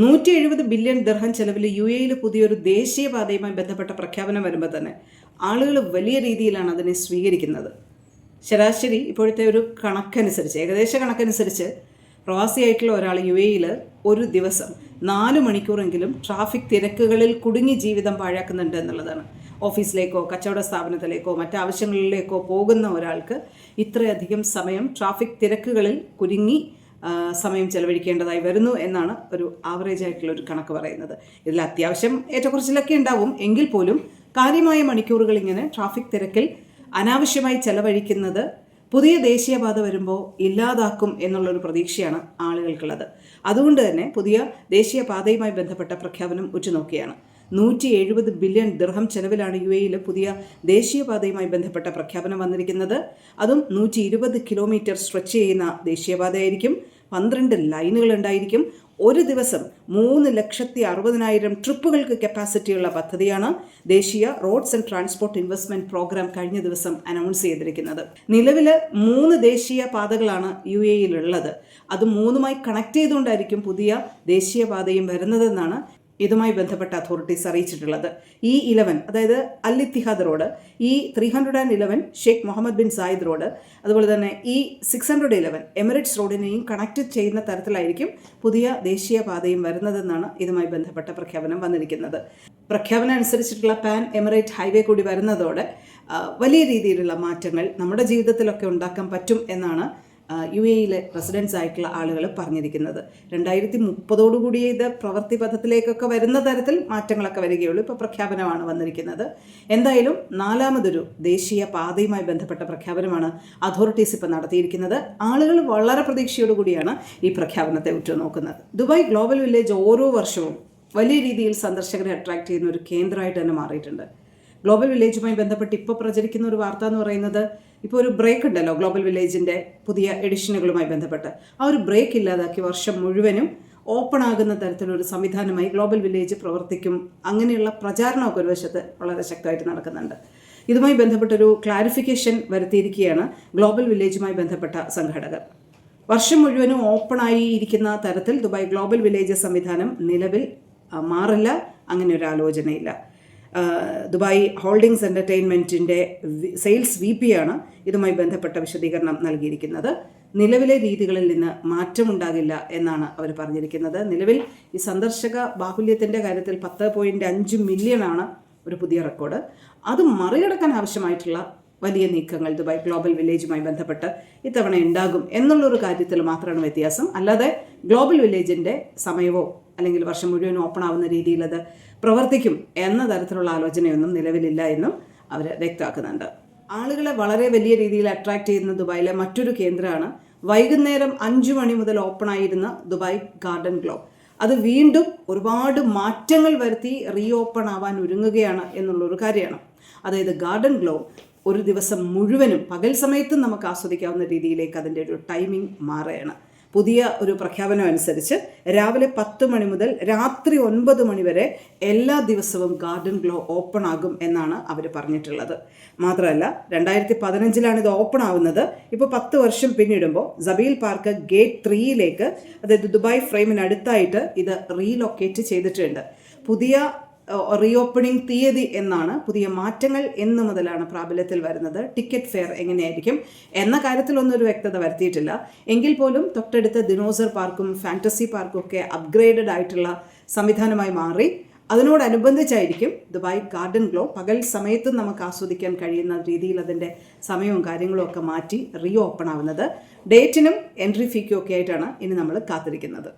നൂറ്റി എഴുപത് ബില്യൺ ദർഹം ചെലവിൽ യു എയിൽ പുതിയൊരു ദേശീയപാതയുമായി ബന്ധപ്പെട്ട പ്രഖ്യാപനം വരുമ്പോൾ തന്നെ ആളുകൾ വലിയ രീതിയിലാണ് അതിനെ സ്വീകരിക്കുന്നത്. ശരാശരി ഇപ്പോഴത്തെ ഒരു കണക്കനുസരിച്ച് ഏകദേശ കണക്കനുസരിച്ച് പ്രവാസിയായിട്ടുള്ള ഒരാൾ യു എയിൽ ഒരു ദിവസം നാല് മണിക്കൂറെങ്കിലും ട്രാഫിക് തിരക്കുകളിൽ കുടുങ്ങി ജീവിതം പാഴാക്കുന്നുണ്ട് എന്നുള്ളതാണ്. ഓഫീസിലേക്കോ കച്ചവട സ്ഥാപനത്തിലേക്കോ മറ്റാവശ്യങ്ങളിലേക്കോ പോകുന്ന ഒരാൾക്ക് ഇത്രയധികം സമയം ട്രാഫിക് തിരക്കുകളിൽ കുരുങ്ങി സമയം ചെലവഴിക്കേണ്ടതായി വരുന്നു എന്നാണ് ഒരു ആവറേജ് ആയിട്ടുള്ള ഒരു കണക്ക് പറയുന്നത്. ഇതിൽ അത്യാവശ്യം ഏറ്റക്കുറച്ചിലൊക്കെ ഉണ്ടാവും. എങ്കിൽ പോലും കാര്യമായ മണിക്കൂറുകൾ ഇങ്ങനെ ട്രാഫിക് തിരക്കിൽ അനാവശ്യമായി ചെലവഴിക്കുന്നത് പുതിയ ദേശീയപാത വരുമ്പോൾ ഇല്ലാതാക്കും എന്നുള്ളൊരു പ്രതീക്ഷയാണ് ആളുകൾക്കുള്ളത്. അതുകൊണ്ട് തന്നെ പുതിയ ദേശീയപാതയുമായി ബന്ധപ്പെട്ട പ്രഖ്യാപനം ഉറ്റുനോക്കിയാണ് നൂറ്റി എഴുപത് ബില്യൺ ദിർഹം ചെലവിലാണ് യു എയിൽ പുതിയ ദേശീയപാതയുമായി ബന്ധപ്പെട്ട പ്രഖ്യാപനം വന്നിരിക്കുന്നത്. അതും നൂറ്റി ഇരുപത് കിലോമീറ്റർ സ്ട്രെച്ച് ചെയ്യുന്ന ദേശീയപാതയായിരിക്കും. പന്ത്രണ്ട് ലൈനുകൾ ഉണ്ടായിരിക്കും. ഒരു ദിവസം മൂന്ന് ലക്ഷത്തി അറുപതിനായിരം ട്രിപ്പുകൾക്ക് കപ്പാസിറ്റിയുള്ള പദ്ധതിയാണ് ദേശീയ roads and transport investment programme കഴിഞ്ഞ ദിവസം അനൗൺസ് ചെയ്തിരിക്കുന്നത്. നിലവിൽ മൂന്ന് ദേശീയ പാതകളാണ് യു എയിലുള്ളത് അത് മൂന്നുമായി കണക്ട് ചെയ്തുകൊണ്ടായിരിക്കും പുതിയ ദേശീയപാതയും വരുന്നതെന്നാണ് ഇതുമായി ബന്ധപ്പെട്ട അതോറിറ്റീസ് അറിയിച്ചിട്ടുള്ളത്. ഇ ഇലവൻ അതായത് Al Ittihad road E three hundred and eleven Sheikh Mohammed bin Zayed road അതുപോലെ തന്നെ E six hundred eleven Emirates റോഡിനെയും connect ചെയ്യുന്ന തരത്തിലായിരിക്കും പുതിയ ദേശീയ പാതയും വരുന്നതെന്നാണ് ഇതുമായി ബന്ധപ്പെട്ട പ്രഖ്യാപനം വന്നിരിക്കുന്നത്. പ്രഖ്യാപനം അനുസരിച്ചിട്ടുള്ള പാൻ എമിറേറ്റ് ഹൈവേ കൂടി വരുന്നതോടെ വലിയ രീതിയിലുള്ള മാറ്റങ്ങൾ നമ്മുടെ ജീവിതത്തിലൊക്കെ ഉണ്ടാക്കാൻ പറ്റും എന്നാണ് യു എയിലെ റെസിഡൻസ് ആയിട്ടുള്ള ആളുകൾ പറഞ്ഞിരിക്കുന്നത്. രണ്ടായിരത്തി മുപ്പതോടുകൂടി ഇത് പ്രവൃത്തി പഥത്തിലേക്കൊക്കെ വരുന്ന തരത്തിൽ മാറ്റങ്ങളൊക്കെ വരികയുള്ളൂ. ഇപ്പോൾ പ്രഖ്യാപനമാണ് വന്നിരിക്കുന്നത്. എന്തായാലും നാലാമതൊരു ദേശീയ പാതയുമായി ബന്ധപ്പെട്ട പ്രഖ്യാപനമാണ് അതോറിറ്റീസ് ഇപ്പോൾ നടത്തിയിരിക്കുന്നത്. ആളുകൾ വളരെ പ്രതീക്ഷയോടുകൂടിയാണ് ഈ പ്രഖ്യാപനത്തെ ഉറ്റുനോക്കുന്നത്. ദുബായ് ഗ്ലോബൽ വില്ലേജ് ഓരോ വർഷവും വലിയ രീതിയിൽ സന്ദർശകരെ അട്രാക്ട് ചെയ്യുന്ന ഒരു കേന്ദ്രമായിട്ട് തന്നെ മാറിയിട്ടുണ്ട്. ഗ്ലോബൽ വില്ലേജുമായി ബന്ധപ്പെട്ട് ഇപ്പോൾ പ്രചരിക്കുന്ന ഒരു വാർത്ത എന്ന് പറയുന്നത് ഇപ്പോൾ ഒരു ബ്രേക്ക് ഉണ്ടല്ലോ ഗ്ലോബൽ വില്ലേജിന്റെ പുതിയ എഡിഷനുകളുമായി ബന്ധപ്പെട്ട്. ആ ഒരു ബ്രേക്ക് ഇല്ലാതാക്കി വർഷം മുഴുവനും ഓപ്പൺ ആകുന്ന തരത്തിലൊരു സംവിധാനമായി ഗ്ലോബൽ വില്ലേജ് പ്രവർത്തിക്കും അങ്ങനെയുള്ള പ്രചാരണമൊക്കെ ഒരു വശത്ത് വളരെ ശക്തമായിട്ട് നടക്കുന്നുണ്ട്. ഇതുമായി ബന്ധപ്പെട്ടൊരു ക്ലാരിഫിക്കേഷൻ വരുത്തിയിരിക്കുകയാണ് ഗ്ലോബൽ വില്ലേജുമായി ബന്ധപ്പെട്ട സംഘാടകർ. വർഷം മുഴുവനും ഓപ്പണായി ഇരിക്കുന്ന തരത്തിൽ ദുബായ് ഗ്ലോബൽ വില്ലേജ് സംവിധാനം നിലവിൽ മാറില്ല. അങ്ങനെ ഒരു ആലോചനയില്ല. ദുബായ് ഹോൾഡിംഗ്സ് എന്റർടൈൻമെന്റിന്റെ സെയിൽസ് വി പി ആണ് ഇതുമായി ബന്ധപ്പെട്ട വിശദീകരണം നൽകിയിരിക്കുന്നത്. നിലവിലെ രീതികളിൽ നിന്ന് മാറ്റമുണ്ടാകില്ല എന്നാണ് അവർ പറഞ്ഞിരിക്കുന്നത്. നിലവിൽ ഈ സന്ദർശക ബാഹുല്യത്തിന്റെ കാര്യത്തിൽ പത്ത് പോയിന്റ് അഞ്ച് മില്യണാണ് ഒരു പുതിയ റെക്കോർഡ് അത് മറികടക്കാൻ ആവശ്യമായിട്ടുള്ള വലിയ നീക്കങ്ങൾ ദുബായ് ഗ്ലോബൽ വില്ലേജുമായി ബന്ധപ്പെട്ട് ഇത്തവണ ഉണ്ടാകും എന്നുള്ളൊരു കാര്യത്തിൽ മാത്രമാണ് വ്യത്യാസം. അല്ലാതെ ഗ്ലോബൽ വില്ലേജിന്റെ സമയമോ അല്ലെങ്കിൽ വർഷം മുഴുവൻ ഓപ്പൺ ആവുന്ന രീതിയിൽ അത് പ്രവർത്തിക്കും എന്ന തരത്തിലുള്ള ആലോചനയൊന്നും നിലവിലില്ല എന്നും അവർ വ്യക്തമാക്കുന്നുണ്ട്. ആളുകളെ വളരെ വലിയ രീതിയിൽ അട്രാക്ട് ചെയ്യുന്ന ദുബായിലെ മറ്റൊരു കേന്ദ്രമാണ്. വൈകുന്നേരം അഞ്ചു മണി മുതൽ ഓപ്പൺ ആയിരുന്ന ദുബായ് ഗാർഡൻ ഗ്ലോബ്. അത് വീണ്ടും ഒരുപാട് മാറ്റങ്ങൾ വരുത്തി റീ ഓപ്പൺ ആവാൻ ഒരുങ്ങുകയാണ് എന്നുള്ളൊരു കാര്യമാണ്. അതായത് ഗാർഡൻ ഗ്ലോ ഒരു ദിവസം മുഴുവനും പകൽ സമയത്തും നമുക്ക് ആസ്വദിക്കാവുന്ന രീതിയിലേക്ക് അതിന്റെ ഒരു ടൈമിംഗ് മാറുകയാണ്. പുതിയ ഒരു പ്രഖ്യാപനം അനുസരിച്ച് രാവിലെ പത്ത് മണി മുതൽ രാത്രി ഒൻപത് മണി വരെ എല്ലാ ദിവസവും ഗാർഡൻ ഗ്ലോ ഓപ്പൺ ആകും എന്നാണ് അവർ പറഞ്ഞിട്ടുള്ളത്. മാത്രമല്ല രണ്ടായിരത്തി പതിനഞ്ചിലാണ് ഇത് ഓപ്പൺ ആവുന്നത്. ഇപ്പോൾ പത്ത് വർഷം പിന്നിടുമ്പോൾ സബീൽ പാർക്ക് ഗേറ്റ് ത്രീയിലേക്ക് അതായത് ദുബായ് ഫ്രെയിമിനടുത്തായിട്ട് ഇത് റീലൊക്കേറ്റ് ചെയ്തിട്ടുണ്ട്. പുതിയ റീഓപ്പണിംഗ് തീയതി എന്നാണ് പുതിയ മാറ്റങ്ങൾ എന്ന് മുതലാണ് പ്രാബല്യത്തിൽ വരുന്നത്. ടിക്കറ്റ് ഫെയർ എങ്ങനെയായിരിക്കും എന്ന കാര്യത്തിലൊന്നും ഒരു വ്യക്തത വരുത്തിയിട്ടില്ല. എങ്കിൽ പോലും തൊട്ടടുത്ത ദിനോസർ പാർക്കും ഫാന്റസി പാർക്കും ഒക്കെ അപ്ഗ്രേഡഡ് ആയിട്ടുള്ള സംവിധാനമായി മാറി. അതിനോടനുബന്ധിച്ചായിരിക്കും ദുബായ് ഗാർഡൻ ഗ്ലോ പകൽ സമയത്തും നമുക്ക് ആസ്വദിക്കാൻ കഴിയുന്ന രീതിയിൽ അതിന്റെ സമയവും കാര്യങ്ങളും ഒക്കെ മാറ്റി റീ ഓപ്പൺ ആവുന്നത് ഡേറ്റിനും എൻട്രി ഫീക്കും ഒക്കെ ആയിട്ടാണ് ഇനി നമ്മൾ കാത്തിരിക്കുന്നത്.